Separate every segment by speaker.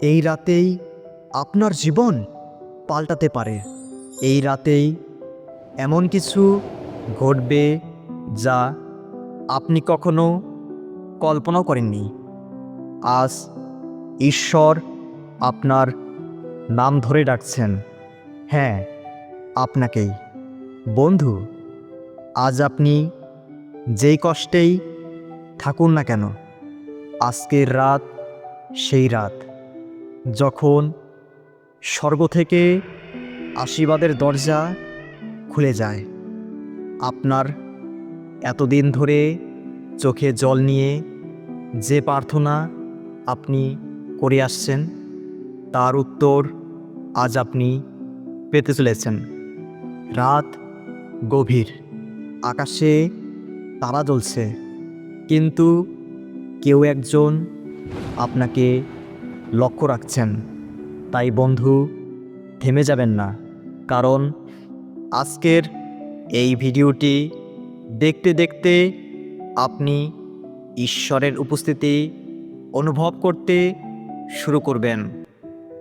Speaker 1: এই রাতেই আপনার জীবন পাল্টাতে পারে। এই রাতেই এমন কিছু ঘটবে যা আপনি কখনো কল্পনাও করেননি। আজ ঈশ্বর আপনার নাম ধরে ডাকছেন। হ্যাঁ আপনাকেই। বন্ধু, আজ আপনি যেই কষ্টেই থাকুন না কেন, আজকের রাত সেই রাত। যখন স্বর্গ থেকে আশীর্বাদের দরজা খুলে যায়, আপনার এতদিন ধরে চোখে জল নিয়ে যে প্রার্থনা আপনি করে আসছেন, তার উত্তর আজ আপনি পেতে চলেছেন। রাত গভীর, আকাশে তারা জ্বলছে, কিন্তু কেউ একজন আপনাকে লক্ষ্য রাখছেন। তাই বন্ধু, থেমে যাবেন না। কারণ আজকের এই ভিডিওটি দেখতে দেখতে আপনি ঈশ্বরের উপস্থিতি অনুভব করতে শুরু করবেন।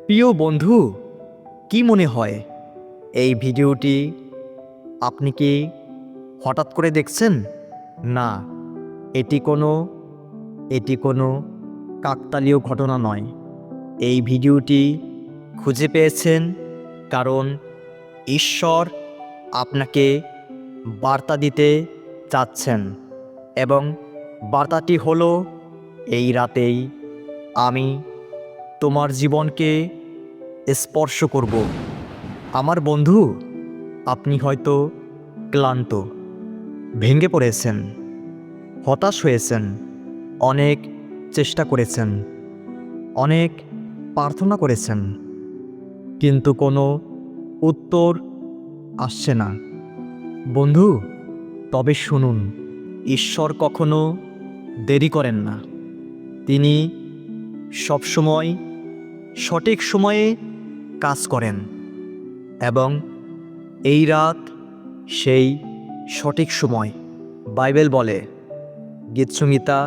Speaker 1: প্রিয় বন্ধু, কি মনে হয়? এই ভিডিওটি আপনি কি হঠাৎ করে দেখছেন? না, এটি কোনো এটি কোনো কাকতালীয় ঘটনা নয়। এই ভিডিওটি খুঁজে পেয়েছেন কারণ ঈশ্বর আপনাকে বার্তা দিতে চাচ্ছেন এবং বার্তাটি হলো, এই রাতেই আমি তোমার জীবনকে স্পর্শ করব। আমার বন্ধু, আপনি হয়তো ক্লান্ত, ভেঙে পড়েছেন, হতাশ হয়েছেন, অনেক চেষ্টা করেছেন, অনেক প্রার্থনা করেছেন, কিন্তু কোনো উত্তর আসছে না। বন্ধু, তবে শুনুন, ঈশ্বর কখনো দেরি করেন না। তিনি সবসময় সঠিক সময়ে কাজ করেন এবং এই রাত সেই সঠিক সময়। বাইবেল বলে, গীতসংহিতা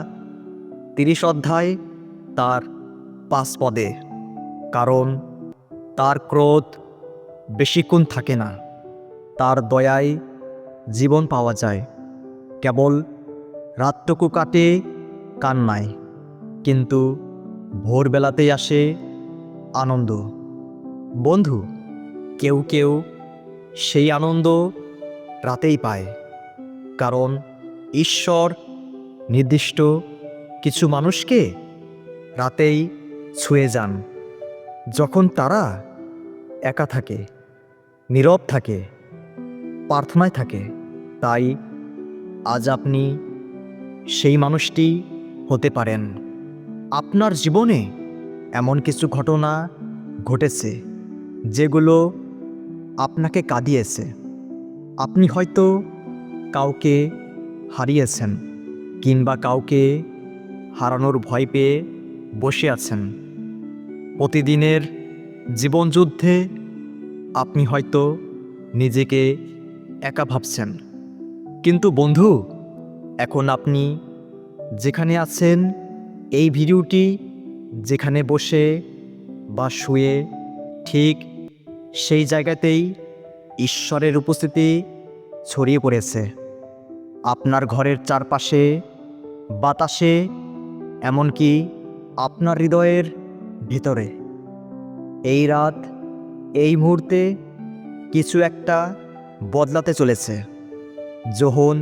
Speaker 1: তিরিশ অধ্যায় তার পাঁচ পদে। কারণ তার ক্রোধ বেশিক্ষণ থাকে না। তার দয়ায় জীবন পাওয়া যায়। কেবল রাতটুকু কাটে কান্নায়, কিন্তু ভোরবেলাতেই আসে আনন্দ। বন্ধু, কেউ কেউ সেই আনন্দ রাতেই পায়, কারণ ঈশ্বর নির্দিষ্ট কিছু মানুষকে রাতেই ছুঁয়ে যান। যখন তারা একা থাকে, নীরব থাকে, প্রার্থনায় থাকে, তাই আজ আপনি সেই মানুষটি হতে পারেন। আপনার জীবনে এমন কিছু ঘটনা ঘটেছে যেগুলো আপনাকে কাঁদিয়েছে। আপনি হয়তো কাউকে হারিয়েছেন কিংবা কাউকে হারানোর ভয় পেয়ে বসে আছেন। প্রতিদিনের জীবনযুদ্ধে আপনি হয়তো নিজেকে একা ভাবছেন। কিন্তু বন্ধু, এখন আপনি যেখানে আছেন, এই ভিডিওটি যেখানে বসে বা শুয়ে ঠিক সেই জায়গাতেই ঈশ্বরের উপস্থিতি ছড়িয়ে পড়েছে। আপনার ঘরের চারপাশে বাতাসে, এমনকি আপনার হৃদয়ের ভিতরে। এই রাত, এই মুহূর্তে কিছু একটা বদলাতে চলেছে। যোহন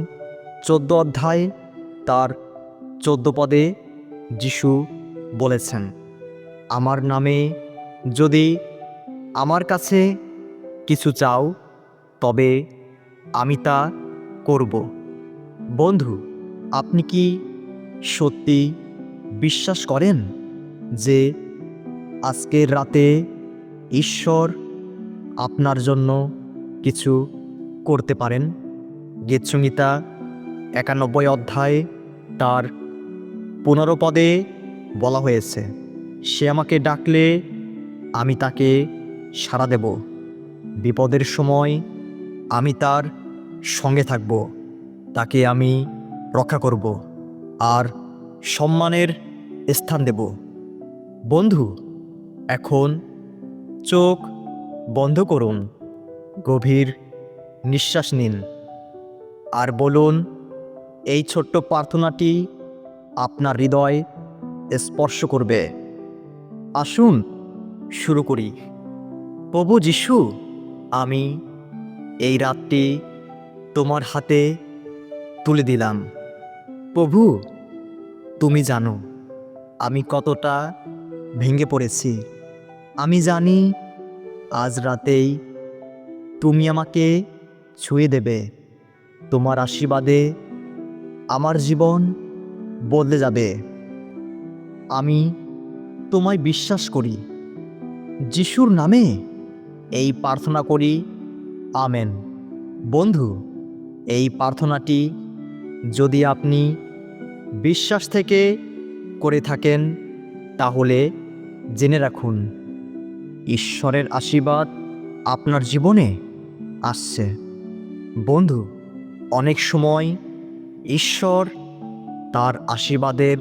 Speaker 1: চোদ্দ অধ্যায় তার চোদ্দ পদে যিশু বলেছেন, আমার নামে যদি আমার কাছে কিছু চাও, তবে আমি তা করব। বন্ধু, আপনি কি সত্যি বিশ্বাস করেন যে আজকের রাতে ঈশ্বর আপনার জন্য কিছু করতে পারেন। গীতসংহিতা একানব্বই অধ্যায়ে তার পনেরো পদে বলা হয়েছে, সে আমাকে ডাকলে আমি তাকে সাড়া দেব। বিপদের সময় আমি তার সঙ্গে থাকব, তাকে আমি রক্ষা করব আর সম্মানের স্থান দেব। বন্ধু এখন চোখ বন্ধ করুন, গভীর নিঃশ্বাস নিন আর বলুন, এই ছোট্ট প্রার্থনাটি আপনার হৃদয় স্পর্শ করবে। আসুন, শুরু করি। প্রভু যিশু, আমি এই রাতটি তোমার হাতে তুলে দিলাম। প্রভু, তুমি জানো, আমি কতটা ভেঙে পড়েছি। আমি জানি আজ রাতেই তুমি আমাকে ছুঁয়ে দেবে। তোমার আশীর্বাদে আমার জীবন বদলে যাবে। আমি তোমায় বিশ্বাস করি। যিশুর নামে এই প্রার্থনা করি। আমেন। বন্ধু, এই প্রার্থনাটি যদি আপনি বিশ্বাস থেকে করে থাকেন, তাহলে জেনে রাখুন ঈশ্বরের আশীর্বাদ আপনার জীবনে আসছে। বন্ধু, অনেক সময় ঈশ্বর তার আশীর্বাদের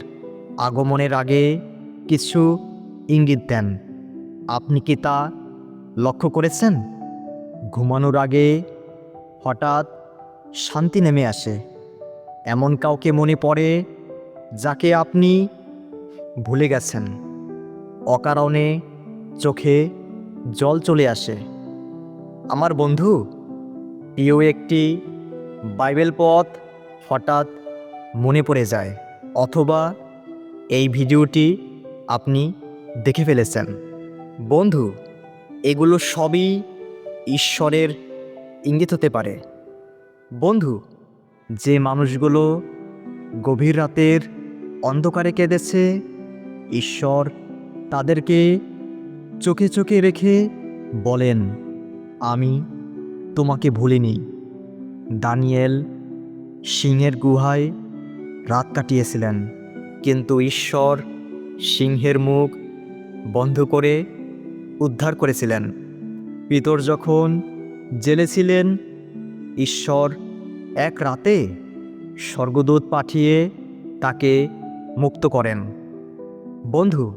Speaker 1: আগমনের আগে কিছু ইঙ্গিত দেন। আপনি কি তা লক্ষ্য করেছেন? ঘুমানোর আগে হঠাৎ শান্তি নেমে আসে। এমন কাউকে মনে পড়ে যাকে আপনি ভুলে গেছেন। অকারণে চোখে জল চলে আসে। আমার বন্ধু প্রিয় একটি বাইবেল পথ হঠাৎ মনে পড়ে যায়, অথবা এই ভিডিওটি আপনি দেখে ফেলেছেন। বন্ধু, এগুলো সবই ঈশ্বরের ইঙ্গিত হতে পারে। বন্ধু, যে মানুষগুলো গভীর রাতের অন্ধকারে কেঁদেছে, ঈশ্বর তাদেরকে চোখে চোখে রেখে বলেন, আমি তোমাকে ভুলিনি। দানিয়েল সিংহের গুহায় রাত কাটিয়েছিলেন। কিন্তু ঈশ্বর সিংহের মুখ বন্ধ করে উদ্ধার করেছিলেন। পিতর যখন জেলে ছিলেন, ঈশ্বর এক রাতে স্বর্গদূত পাঠিয়ে তাকে মুক্ত করেন। বন্ধু,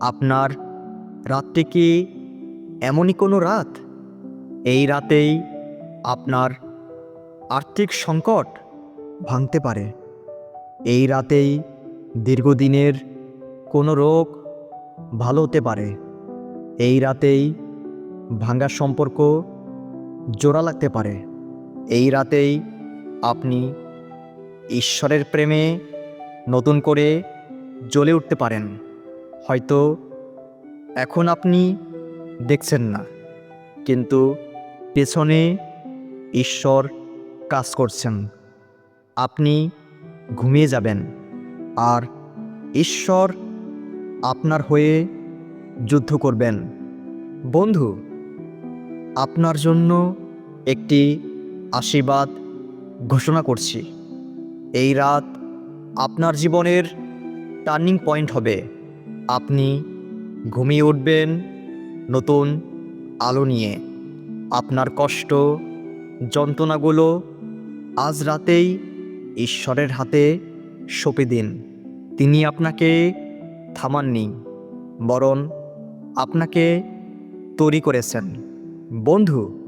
Speaker 1: আপনার রাতটি কি এমনই কোনো রাত? এই রাতেই আপনার আর্থিক সংকট ভাঙতে পারে। এই রাতেই দীর্ঘদিনের কোনো রোগ ভালো হতে পারে। এই রাতেই ভাঙ্গা সম্পর্ক জোড়া লাগতে পারে। এই রাতেই আপনি ঈশ্বরের প্রেমে নতুন করে জ্বলে উঠতে পারেন। হয়তো এখন আপনি দেখছেন না, কিন্তু পেছনে ঈশ্বর কাজ করছেন। আপনি ঘুমিয়ে যাবেন আর ঈশ্বর আপনার হয়ে যুদ্ধ করবেন। বন্ধু, আপনার জন্য একটি আশীর্বাদ ঘোষণা করছি। এই রাত আপনার জীবনের টার্নিং পয়েন্ট হবে। আপনি ঘুমিয়ে উঠবেন। নতুন আলো নিয়ে আপনার কষ্ট, যন্ত্রণাগুলো আজ রাতেই ঈশ্বরের হাতে সঁপে দিন। তিনি আপনাকে থামাননি, বরং আপনাকে তৈরি করেছেন। বন্ধু,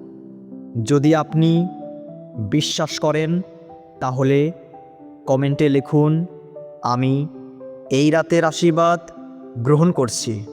Speaker 1: যদি আপনি বিশ্বাস করেন, তাহলে কমেন্টে লিখুন, আমি এই রাতের আশীর্বাদ গ্রহণ করছি।